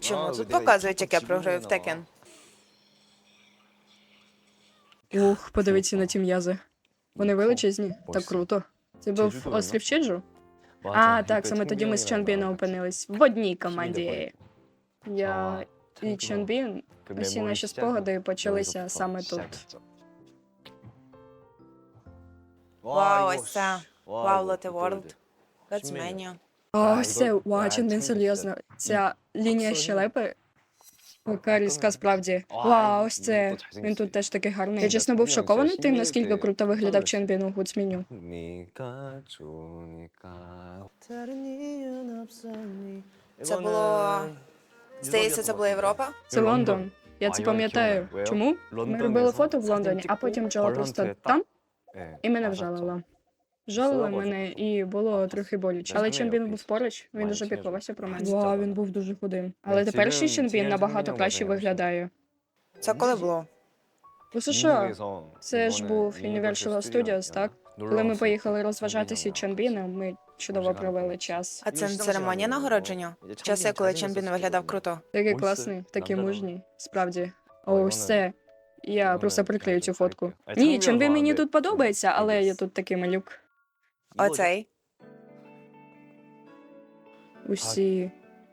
Чому тут показують, як я програю в Текен? Ух, подивіться на ті м'язи. Вони величезні. Так круто. Це був острів Чеджу? А, так, саме тоді ми з Чонбіном опинились в одній команді. Я і Чонбін, усі наші спогади почалися саме тут. Wow, ось це. Wow, Lotte World. That's. О, все, вачен несерйозно. Ця лінія щелепи. Каріска справді. Вау, ось це. Він тут теж такий гарний. Я чесно був шокований тим, наскільки круто виглядав Ченбін у гудсменю. Це було. Здається, це була Європа. Це Лондон. Я це пам'ятаю. Чому? Ми робили фото в Лондоні, а потім Джо просто там і мене вжалила. Жалили мене і було трохи боляче. Але Чонбін був поруч, він дуже піклувався про мене. Вау, він був дуже худим. Але теперішній Чонбін набагато краще виглядає. Це коли було? У США це ж був Universal Studios, так? Коли ми поїхали розважатися Чонбіном, ми чудово провели час. А це не церемонія нагородження? Часи, коли Чембін виглядав круто. Такий класний, такий мужній, справді. О, ось це. Я просто приклею цю фотку. Ні, Чонбін мені тут подобається, але я тут такий малюк. Оцей. Усі.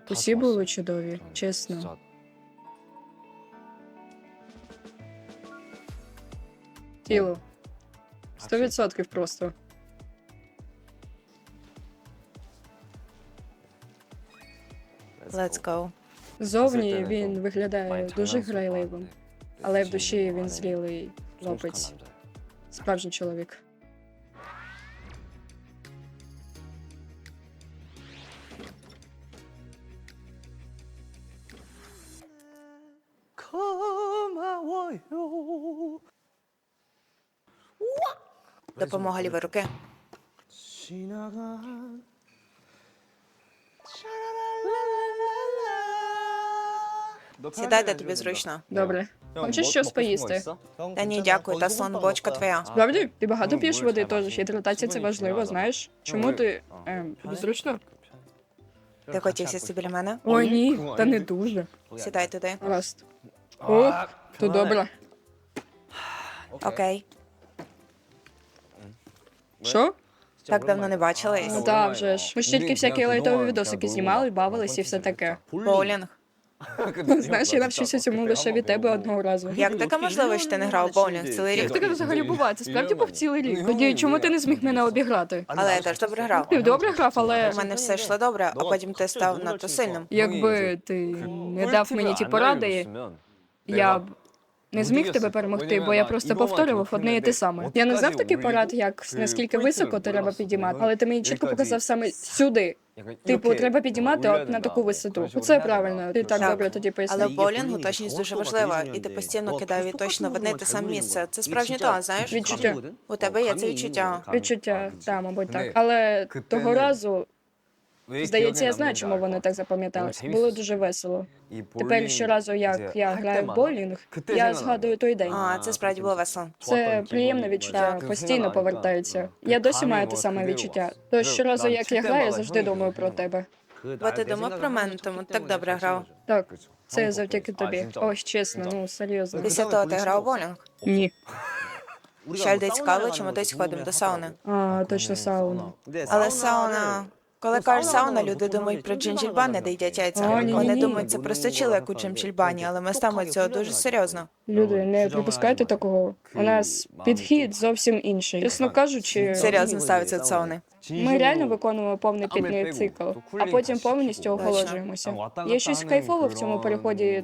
Усі були чудові, чесно. Тіло. Сто відсотків просто. Let's go. Зовні він виглядає дуже грайливим, але в душі він злілий хлопець. Справжній чоловік. Допомога лівої руки. Сідайте тобі зручно. Добре. Хочеш щось поїсти? Та ні, дякую, та слон бочка твоя. Справді, ти багато п'єш води теж. Гідратація це важливо, знаєш? Чому ти. Ем, тобі зручно? Ти хотів сісти біля мене? О, ні, та не дуже. Сідай туди. Гаразд. Ох, то добре. Окей. Що? Так давно не бачились. Ну та вже ж. Ми ж тільки всякі лайтові відосики знімали, бавились і все таке. Боулінг. Знаєш, я навчився цьому лише від тебе одного разу. Як таке можливо, що ти не грав в боулінг цілий Як рік? таке взагалі буває? Це справді був цілий рік. Тоді чому ти не зміг мене обіграти? Але я теж добре грав. Ти добре грав, але У мене все йшло добре, а потім ти став надто сильним. якби ти не дав мені ті поради, я б не зміг тебе перемогти, бо я просто повторював одне і те саме. Я не знав такий порад, як наскільки високо треба підіймати, але ти мені чітко показав саме сюди. Типу, треба підіймати от на таку висоту. Це правильно. Ти так добре тоді Але пояснив. в боулінгу точність дуже важлива, і ти постійно кидав її точно в одне те саме місце. Це справжній талант, знаєш? Відчуття. У тебе є це відчуття. Відчуття, так, мабуть, так. Але того разу, здається, я знаю, чому вони так запам'яталися. Було дуже весело. Тепер щоразу, як я граю в боулінг, я згадую той день. А, це справді було весело. Це приємне відчуття, постійно повертається. Я досі маю те саме відчуття. Тож щоразу, як я граю, я завжди думаю про тебе. Бо ти думав про мене, тому так добре грав. Так, це завдяки тобі. Ось чесно, ну серйозно. Після того ти грав боулінг. Ні. Ще людей цікаво, чому десь ходимо до сауни. А, точно сауна. Але сауна. Коли кажеш сауна, люди думають про джинджільбани, де їдять яйця. Вони думають, це просто як у джинджільбані, але ми ставимо цього дуже серйозно. Люди, не припускайте такого. У нас підхід зовсім інший. Чесно кажучи, Серйозно ставиться до сауни. Ми реально виконуємо повний пітний цикл, а потім повністю охолоджуємося. Є щось кайфове в цьому переході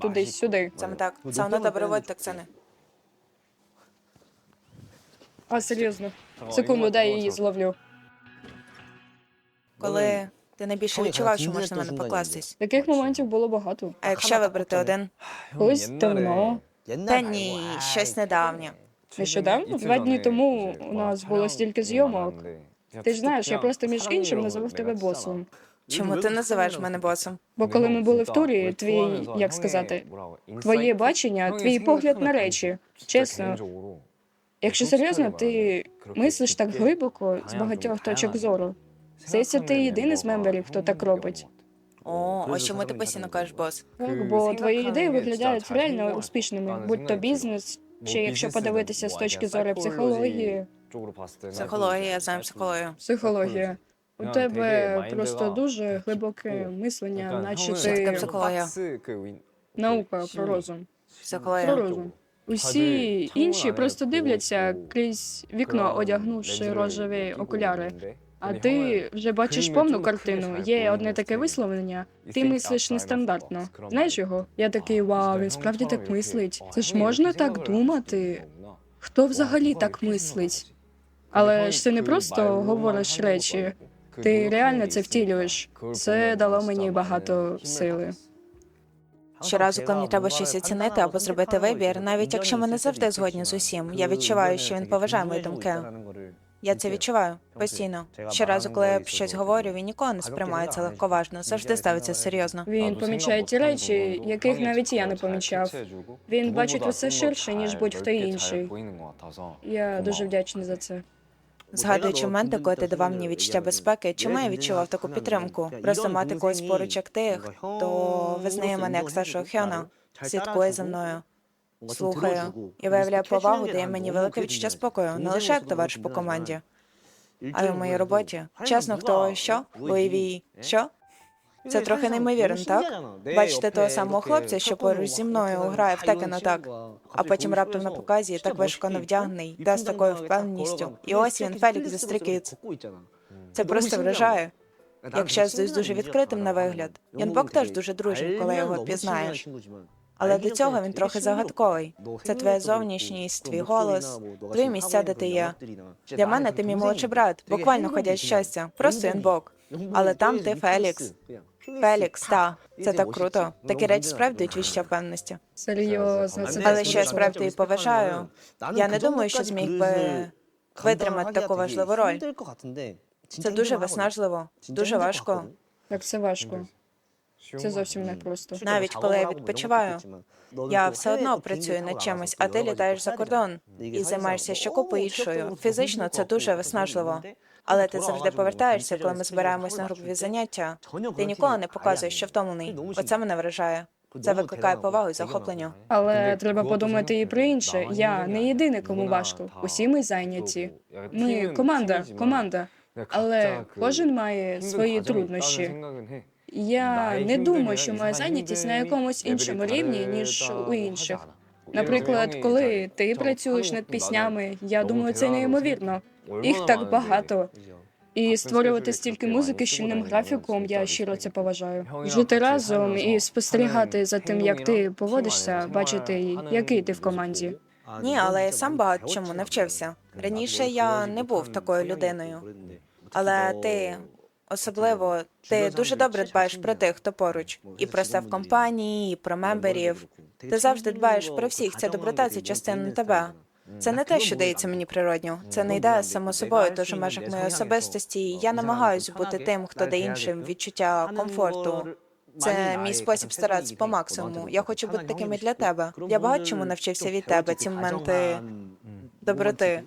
туди-сюди. Саме так. Сауна та переводить токсини. А серйозно, секунду, дай я її зловлю. Коли ти найбільше відчував, що можна на мене покластись. Таких моментів було багато. А якщо вибрати один? Колись давно, Та ні, щось недавнє. нещодавно, два дні тому у нас було стільки зйомок. Ти ж знаєш, я просто між іншим називав тебе босом. Чому ти називаєш мене босом? Бо коли ми були в турі, твій, як сказати, твоє бачення, твій погляд на речі. Чесно, Якщо серйозно, ти мислиш так глибоко з багатьох точок зору. Здається, ти єдиний з мемберів, хто так робить. О, а чому ти постійно кажеш бос? Так, бо твої ідеї виглядають реально успішними, будь то бізнес, чи якщо подивитися з точки зору психології. Психологія, сам психологію. Психологія. У тебе просто дуже глибоке мислення, наче ти психологія. наука про розум. Психологія. Про розум. Усі інші просто дивляться крізь вікно, одягнувши рожеві окуляри. А ти вже бачиш повну картину. Є одне таке висловлення. Ти мислиш нестандартно. Знаєш його? Я такий вау, він справді так мислить. Це ж можна так думати. Хто взагалі так мислить? Але ж ти не просто говориш речі, ти реально це втілюєш. Це дало мені багато сили. Щоразу, коли мені треба щось оцінити або зробити вибір, навіть якщо ми не завжди згодні з усім, я відчуваю, що він поважає мої думки. Я це відчуваю постійно. Щоразу, коли я щось говорю, він ніколи не сприймає це легковажно, завжди ставиться серйозно. Він помічає ті речі, яких навіть я не помічав. Він бачить усе ширше, ніж будь-хто інший. Я дуже вдячний за це. Згадуючи моменти, коли ти давав мені відчуття безпеки, чому я відчував таку підтримку? Просто мати когось поруч як ти, хто визнає мене як старшого Хьона, слідкує за мною, слухає і виявляє повагу, дає мені велике відчуття спокою, не лише як товариш по команді, а й у моїй роботі. Чесно, хто що? Бойовій що? Це трохи неймовірно, так? Бачите того самого хлопця, що поруч зі мною грає в Текена так, а потім раптом на показі так вишукано вдягнений, та з такою впевненістю. І ось він, Фелікс Stray Це просто вражає. Якщо я здаюсь дуже відкритим на вигляд. Янбок теж дуже дружній, коли його пізнаєш. Але до цього він трохи загадковий. Це твоя зовнішність, твій голос, твої місця, де ти є. Для мене ти мій молодший брат, буквально ходять щастя, просто Янбок. Але там ти Фелікс. Фелікс, та. Це так круто. Такі речі справді відчуття впевненості. Серйозно, це Але що я справді її поважаю. Я не думаю, що зміг би витримати таку важливу роль. Це дуже виснажливо, дуже важко. Так це важко. Це зовсім не просто. Навіть коли я відпочиваю, я все одно працюю над чимось, а ти літаєш за кордон і займаєшся ще купою іншою. Фізично це дуже виснажливо. Але ти завжди повертаєшся, коли ми збираємось на групові заняття. Ти ніколи не показуєш, що втомлений. Оце мене вражає. Це викликає повагу і захоплення. Але треба подумати і про інше. Я не єдиний, кому важко. Усі ми зайняті. Ми команда, команда. Але кожен має свої труднощі. Я не думаю, що моя зайнятість на якомусь іншому рівні, ніж у інших. Наприклад, коли ти працюєш над піснями, я думаю, це неймовірно. Їх так багато. І створювати стільки музики щільним графіком, я щиро це поважаю. Жити разом і спостерігати за тим, як ти поводишся, бачити, який ти в команді. Ні, але я сам багато чому навчився. Раніше я не був такою людиною. Але ти особливо ти дуже добре дбаєш про тих, хто поруч, і про став компанії, і про мемберів. Ти завжди дбаєш про всіх. Ця доброта це частина тебе. Це не те, що дається мені природньо. Це не йде само собою, тож у межах моєї особистості. Я намагаюся бути тим, хто дає іншим відчуття комфорту. Це мій спосіб старатися по максимуму. Я хочу бути таким і для тебе. Я багато чому навчився від тебе. Ці моменти доброти.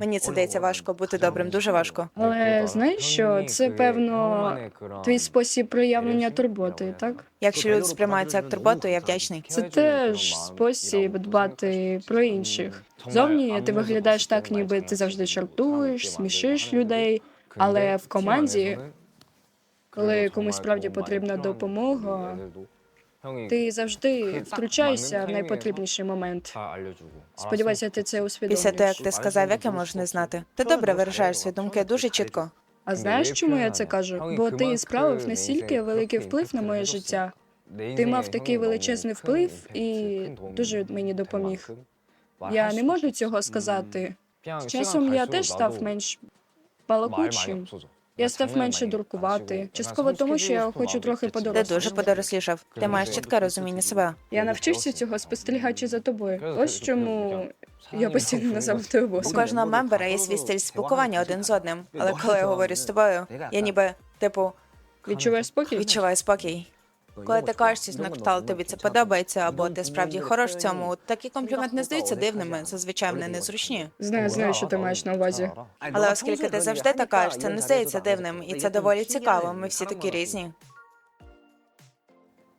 Мені це дається важко бути добрим, дуже важко. Але знаєш що, це певно твій спосіб проявлення турботи, так? Якщо люди сприймають це як турботу, я вдячний. Це теж спосіб дбати про інших. Зовні ти виглядаєш так, ніби ти завжди жартуєш, смішиш людей, але в команді, коли комусь справді потрібна допомога, ти завжди втручаєшся в найпотрібніший момент. Сподіваюся, ти це Після того, як усвідомлюєш. ти сказав, як я можу не знати. Ти добре виражаєш свої думки дуже чітко. А знаєш, чому я це кажу? Бо ти справив настільки великий вплив на моє життя. Ти мав такий величезний вплив і дуже мені допоміг. Я не можу цього сказати. З часом я теж став менш балакучим. Я став менше дуркувати. Частково тому, що я хочу трохи Ти дуже подорослішав. Ти маєш чітке розуміння себе. Я навчився цього спостерігаючи за тобою. Ось чому я постійно назавжди тебе У босом. кожного мембера є свій стиль спілкування один з одним. Але коли я говорю з тобою, я ніби типу Відчуваєш спокій? відчуваю спокій. Коли ти кажеш щось на кшталт, тобі це подобається, або ти справді хорош в цьому, такі компліменти не здаються дивними, зазвичай вони незручні. Знаю, знаю, що ти маєш на увазі. Але оскільки ти завжди так кажеш, це не здається дивним, і це доволі цікаво. Ми всі такі різні.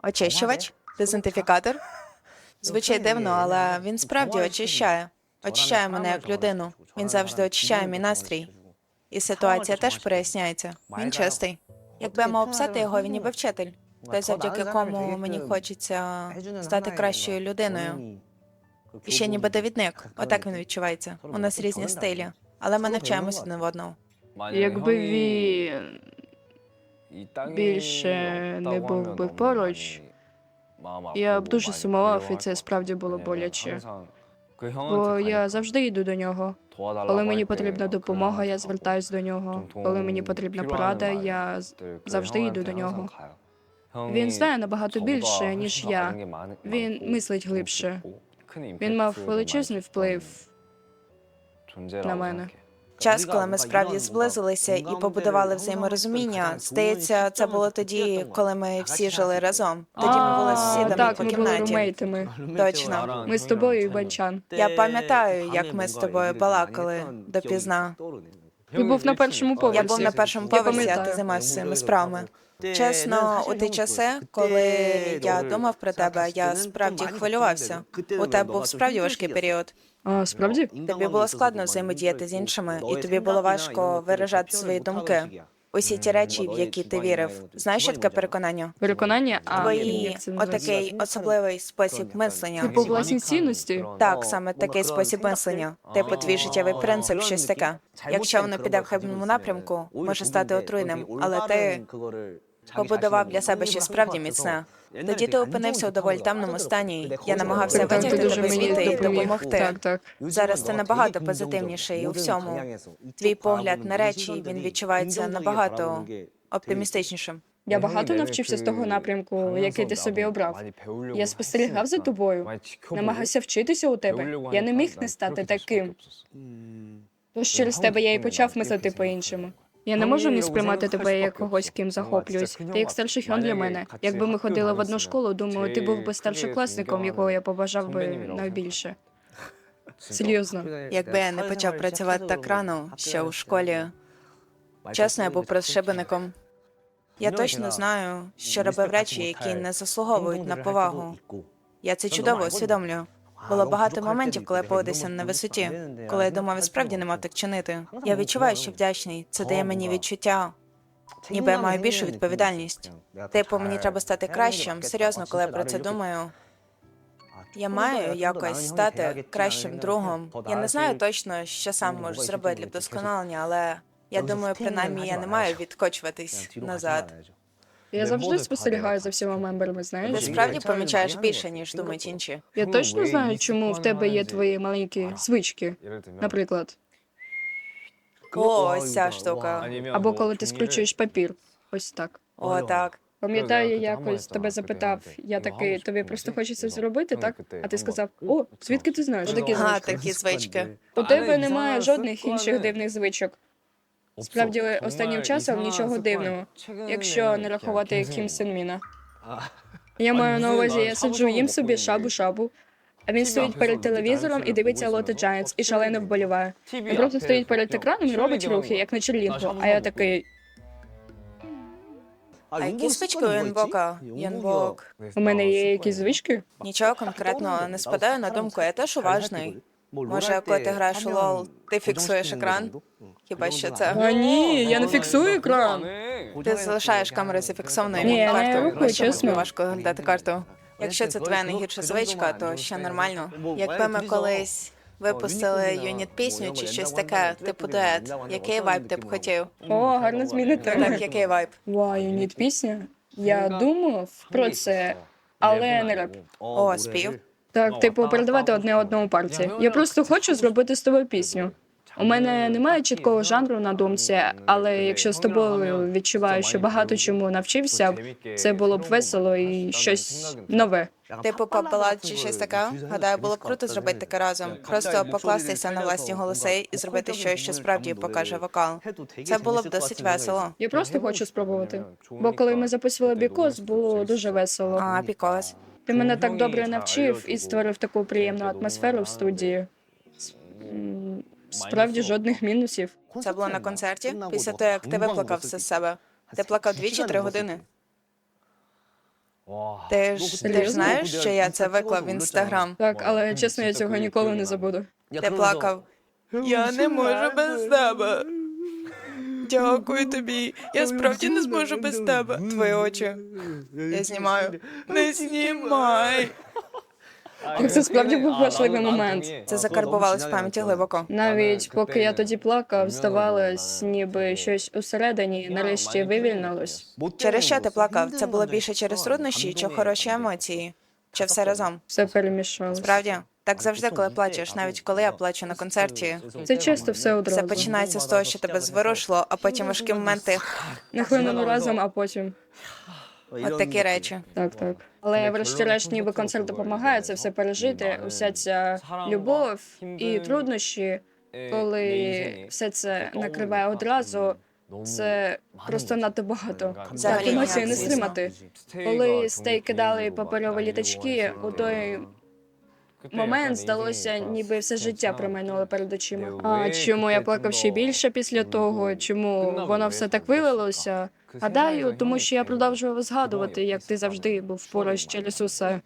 Очищувач, дезінтифікатор. Звучить дивно, але він справді очищає. Очищає мене як людину. Він завжди очищає мій настрій. І ситуація теж проясняється. Він чистий. Якби я мав писати його, він ніби вчитель. Той, завдяки кому мені хочеться стати кращою людиною. І ще ніби довідник. Отак він відчувається. У нас різні стилі, але ми навчаємось один в одного. Якби він більше не був би поруч, я б дуже сумував, і це справді було боляче. Бо я завжди йду до нього. Коли мені потрібна допомога, я звертаюсь до нього. Коли мені потрібна порада, я завжди йду до нього. Він знає набагато більше, ніж я. Він мислить глибше. Він мав величезний вплив. на мене. Час, коли ми справді зблизилися і побудували взаєморозуміння, здається, це було тоді, коли ми всі жили разом. Тоді ми були сусідами Так, по ми були кімнаті. румейтами. Точно. Ми з тобою і Банчан. Я пам'ятаю, як ми з тобою балакали допізна. Ти був на першому поверсі. Я був на першому поверсі, а ти займався своїми справами. Чесно, у ті часи, коли я думав про тебе, я справді хвилювався. У тебе був справді важкий період. А, справді? Тобі було складно взаємодіяти з іншими, і тобі було важко виражати свої думки. Усі ті речі, в які ти вірив. Знаєш, що таке переконання? Переконання, а Твої отакий особливий спосіб мислення. Типу власні цінності. Так, саме такий спосіб мислення. Типу твій життєвий принцип, щось таке. Якщо воно піде в хибному напрямку, може стати отруйним, але ти побудував для себе щось справді міцне. Тоді ти опинився у доволі темному стані. Я намагався Так, так, ти витягти дуже тебе мені звідти і допоміг. допомогти. Так, так. Зараз ти набагато позитивніший у всьому. Твій погляд на речі він відчувається набагато оптимістичнішим. Я багато навчився з того напрямку, який ти собі обрав. Я спостерігав за тобою, намагався вчитися у тебе. Я не міг не стати таким. Тож через тебе я і почав мислити по-іншому. Я не можу не сприймати тебе як когось, ким захоплююсь. Ти як старший хьон для мене. Якби ми ходили в одну школу, думаю, ти був би старшокласником, якого я побажав би найбільше. Серйозно. Якби я не почав працювати так рано, ще у школі. Чесно, я був пришибеником. Я точно знаю, що робив речі, які не заслуговують на повагу. Я це чудово усвідомлюю. Було багато моментів, коли я поводився на висоті, коли я думав, я справді не мав так чинити. Я відчуваю, що вдячний. Це дає мені відчуття, ніби я маю більшу відповідальність. Типу, мені треба стати кращим. Серйозно, коли я про це думаю. Я маю якось стати кращим другом. Я не знаю точно, що сам можу зробити для вдосконалення, але я думаю, принаймні я не маю відкочуватись назад. Я завжди спостерігаю за всіма мемберами, Ти справді помічаєш більше, ніж думають інші. Я точно знаю, чому в тебе є твої маленькі звички, наприклад. О, ось ця штука. Або коли ти скручуєш папір. Ось так. О, так. Пам'ятаю, я якось тебе запитав, я такий, тобі просто хочеться зробити, так? А ти сказав: О, звідки ти знаєш? Такі звички. У тебе немає жодних інших дивних звичок. Справді, останнім часом нічого дивного, якщо не рахувати Кім Сенміна. Я маю на увазі, я сиджу їм собі шабу-шабу, а він стоїть перед телевізором і дивиться Лоте Giants і шалено вболіває. Він просто стоїть перед екраном і робить рухи, як на черлінгу. А я такий, А які звички у Янбока? Янбок. у мене є якісь звички? Нічого конкретного не спадає на думку, я теж уважний. Може, коли ти граєш у лол, ти фіксуєш екран? Хіба що це? А ні, я не фіксую екран. Ти залишаєш камеру зафіксованою Ні, під я не рухаю, чесно. важко оглядати карту. Якщо це твоя найгірша звичка, то ще нормально. Якби ми колись випустили юніт пісню чи щось таке, типу дует, який вайб ти б хотів? О, гарно зміни Так, який вайб? Вау, юніт пісня. Я думав про це, але не реп. О, спів. Так, типу, передавати одне одному партії. Я просто хочу зробити з тобою пісню. У мене немає чіткого жанру на думці, але якщо з тобою відчуваю, що багато чому навчився, це було б весело і щось нове. Типу поп-балад чи щось таке? Гадаю, було б круто зробити таке разом. Просто покластися на власні голоси і зробити щось, що справді покаже вокал. Це було б досить весело. Я просто хочу спробувати. Бо коли ми записували бікос, було дуже весело. А, пікос. Ти мене так добре навчив і створив таку приємну атмосферу в студії. Справді жодних мінусів. Це було на концерті? Після того, як ти виплакав все з себе. Ти плакав дві чи три години? Ти ж, ти ж знаєш, що я це виклав в інстаграм? Так, але чесно, я цього ніколи не забуду. Ти плакав. Я не можу без тебе. Дякую тобі. Я справді не зможу без тебе. Твої очі. Я знімаю. Не знімай. Це справді був важливий момент. Це закарбувалось в пам'яті глибоко. Навіть поки я тоді плакав, здавалось, ніби щось усередині нарешті вивільнилось. Через що ти плакав? Це було більше через труднощі чи хороші емоції? Чи все разом? Все перемішалось. Справді, так завжди, коли плачеш, навіть коли я плачу на концерті. Це часто все одразу. починається з того, що тебе зворушило, а потім важкі моменти. Нахлинуло разом, а потім. От такі речі. Так, так. Але врешті-решт, ніби концерт допомагає це все пережити. Уся ця любов і труднощі, коли все це накриває одразу, це просто надто багато. Так, емоції не стримати. Коли стей кидали паперові літачки, у той момент здалося, ніби все життя промайнуло перед очима. А чому я плакав ще більше після того? Чому воно все так вилилося? Гадаю, тому що я продовжував згадувати, як ти завжди був поруч через усе.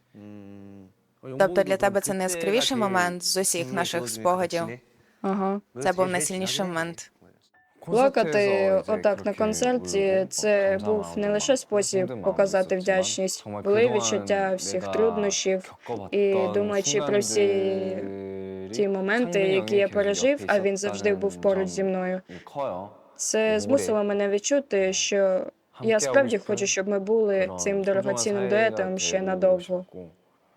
Тобто для тебе це найяскравіший момент з усіх наших спогадів. Ага. Це був найсильніший момент. Плакати отак на концерті це був не лише спосіб показати вдячність, були відчуття всіх труднощів. І думаючи про всі ті моменти, які я пережив, а він завжди був поруч зі мною. Це змусило мене відчути, що я справді хочу, щоб ми були цим дорогоцінним дуетом ще надовго.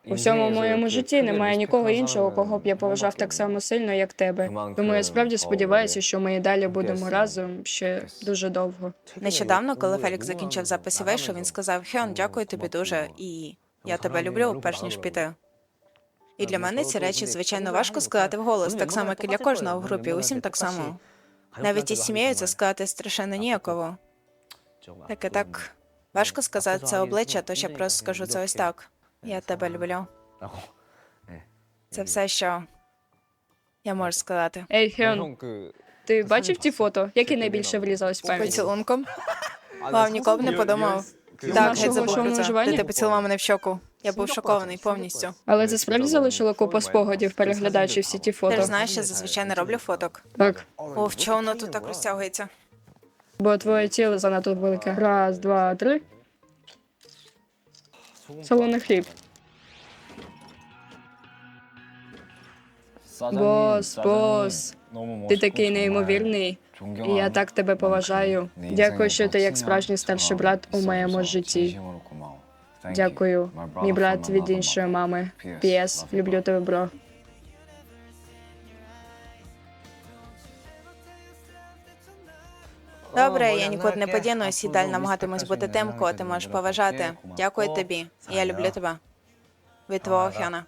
У всьому моєму житті немає нікого іншого, кого б я поважав так само сильно, як тебе. Тому я справді сподіваюся, що ми і далі будемо разом ще дуже довго. Нещодавно, коли Фелікс закінчив запис вийшов, він сказав: Хьон, дякую тобі дуже, і я тебе люблю, перш ніж піти. І для мене ці речі звичайно важко сказати вголос, так само, як і для кожного в групі. Усім так само. Навіть із сім'єю це сказати страшенно ніяково. Таке так важко сказати це обличчя, тож я просто скажу це ось так. Я тебе люблю. Це все, що я можу сказати. Ей, Хен, ти бачив ті фото? Які найбільше врізались в пам'ять? Поцілунком? Вау, ніколи б не подумав. Так, геть забув про це. Ти, ти поцілував мене в щоку. Я був шокований повністю. Але це справді залишило купу спогадів, переглядаючи всі ті Ти фото. ж знаєш, я зазвичай не роблю фоток. Так. О, в чого воно тут так розтягується? Бо твоє тіло занадто велике. Раз, два, три. Солоний хліб. Бос, бос. Ти такий неймовірний. І я так тебе поважаю. Дякую, що ти як справжній старший брат у моєму житті. Дякую. Мій брат від іншої мами. Піс, люблю тебе, бро. Добре, я нікуди не подінусь і далі намагатимусь бути тим, кого ти можеш поважати. Дякую тобі. Я люблю тебе. Від твого Хьона.